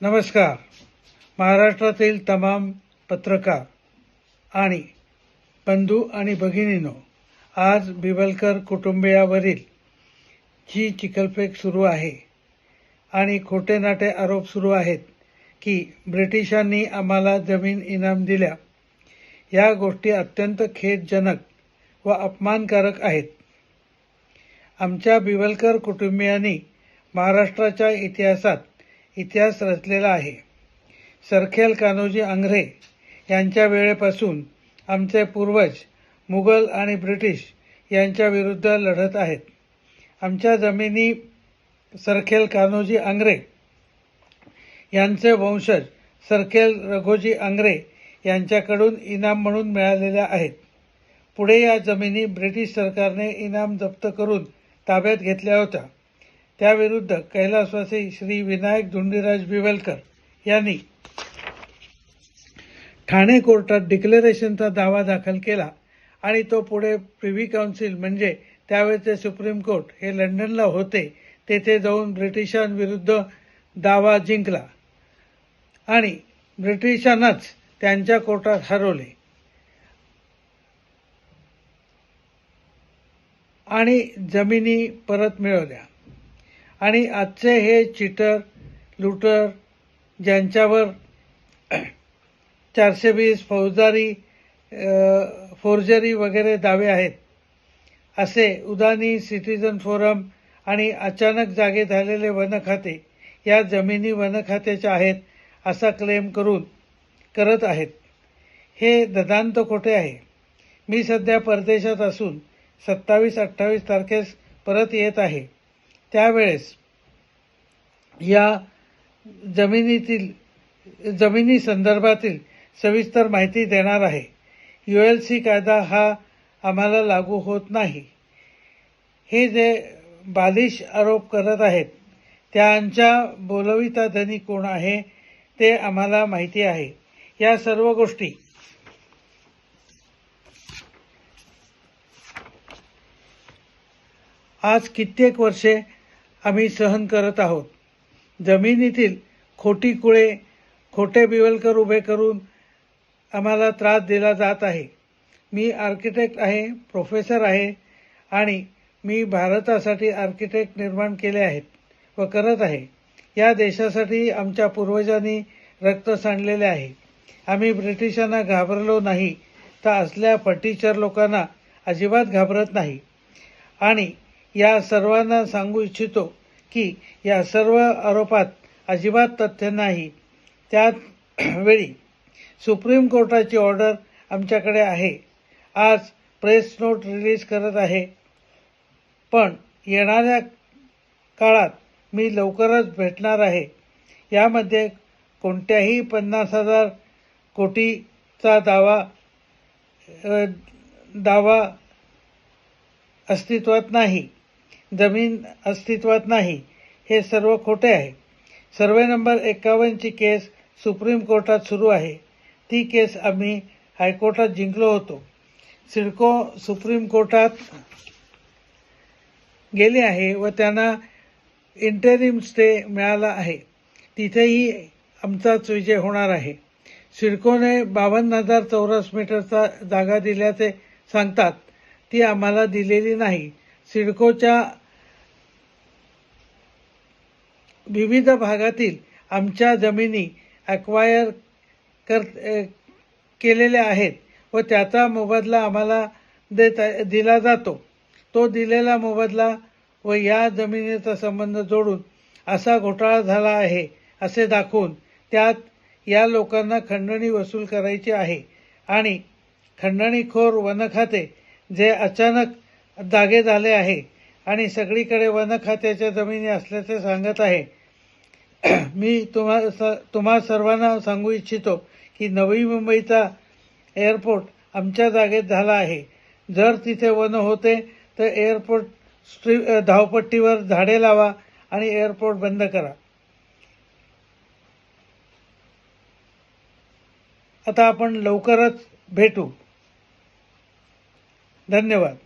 नमस्कार. महाराष्ट्रातील तमाम पत्रकार आणि बंधू आणि भगिनीनो आज बिवलकर कुटुंबियावरील जी चिखलफेक सुरू आहे आणि खोटे नाटे आरोप सुरू आहेत की ब्रिटिशांनी आम्हाला जमीन इनाम दिल्या या गोष्टी अत्यंत खेदजनक व अपमानकारक आहेत. आमच्या बिवलकर कुटुंबियांनी महाराष्ट्राच्या इतिहासात इतिहास रचलेला आहे. सरखेल कान्होजी आंग्रे यांच्या वेळेपासून आमचे पूर्वज मुघल आणि ब्रिटिश यांच्या विरुद्ध लढत आहेत. आमच्या जमिनी सरखेल कान्होजी आंग्रे यांचे वंशज सरखेल रघोजी आंग्रे यांच्याकडून इनाम म्हणून मिळालेल्या आहेत. पुढे या जमिनी ब्रिटिश सरकारने इनाम जप्त करून ताब्यात घेतल्या होत्या. त्याविरुद्ध कैलासवासी श्री विनायक धुंडीराज बिवलकर यांनी ठाणे कोर्टात डिक्लेरेशनचा दावा दाखल केला आणि तो पुढे प्रिव्ही काउन्सिल म्हणजे त्यावेळेचे सुप्रीम कोर्ट हे लंडनला होते तेथे जाऊन ब्रिटिशांविरुद्ध दावा जिंकला आणि ब्रिटिशांनाच त्यांच्या कोर्टात हरवले. आणि जमिनी परत मिळवल्या. आणि आजचे हे चिटर लुटर ज्यांच्यावर चारशे वीस फौजदारी फोर्जरी वगैरे दावे आहेत असे उदानी सिटीजन फोरम आणि अचानक जागे झालेले वन खाते या जमिनी वन खात्याच्या आहेत असा क्लेम करून करत आहेत. हे ददांत खोटे आहे? मी सध्या परदेशात असून सत्तावीस अठ्ठावीस तारखेस परत येत आहे. त्यावेळेस या जमिनीतील जमिनी संदर्भातील सविस्तर माहिती देणार आहे. यू एल सी कायदा हा आम्हाला लागू होत नाही. हे जे बालिश आरोप करत आहेत त्यांच्या बोलविता धनी कोण आहे ते आम्हाला माहिती आहे. या सर्व गोष्टी आज कित्येक वर्षे आम्ही सहन करत आहोत. जमिनीतील खोटी कुळे खोटे बिवलकर उभे करून आम्हाला त्रास दिला जात आहे. मी आर्किटेक्ट आहे प्रोफेसर आहे आणि मी भारतासाठी आर्किटेक्ट निर्माण केले आहेत व करत आहे. या देशासाठी आमच्या पूर्वजांनी रक्त सांडलेले आहे. आम्ही ब्रिटिशांना घाबरलो नाही तर असल्या फटीचर लोकांना अजिबात घाबरत नाही. आणि या सर्वांना सांगू इच्छितो की या सर्व आरोपात अजिबात तथ्य नाही. त्यात वेळी सुप्रीम कोर्टाची ऑर्डर आमच्याकडे आहे. आज प्रेस नोट रिलीज करत आहे. पण येणाऱ्या काळात मी लवकरच भेटणार आहे. यामध्ये कोणत्याही पन्नास हजार कोटीचा दावा दावा अस्तित्वात नाही. जमीन अस्तित्वात नाही हे सर्व खोटे आहे. सर्वे नंबर एकावन्नची केस सुप्रीम कोर्टात सुरू आहे. ती केस आम्ही हायकोर्टात जिंकलो होतो. सिडको सुप्रीम कोर्टात गेले आहे व त्यांना इंटरिम स्टे मिळाला आहे. तिथेही आमचाच विजय होणार आहे. सिडकोने बावन्न हजार चौरस मीटरचा जागा दिल्याचे सांगतात. ती आम्हाला दिलेली नाही. सिडकोच्या विविध भागातील आमच्या जमिनी ॲक्वायर कर केलेल्या आहेत व त्याचा मोबदला आम्हाला देत दिला जातो. तो दिलेला मोबदला व या जमिनीचा संबंध जोडून असा घोटाळा झाला आहे असे दाखवून त्यात या लोकांना खंडणी वसूल करायची आहे. आणि खंडणीखोर वन खाते जे अचानक जागे झाले आहे आणि सगळीकडे वन खात्याच्या जमिनी असल्याचे सांगत आहे. मी तुम्हा स- तुम्हा सर्वांना सांगू इच्छितो की नवी मुंबईचा एअरपोर्ट आमच्या जागेत झाला आहे. जर तिथे वन होते तर एअरपोर्ट स्ट्री धावपट्टीवर झाडे लावा आणि एअरपोर्ट बंद करा. आता आपण लवकरच भेटू. धन्यवाद.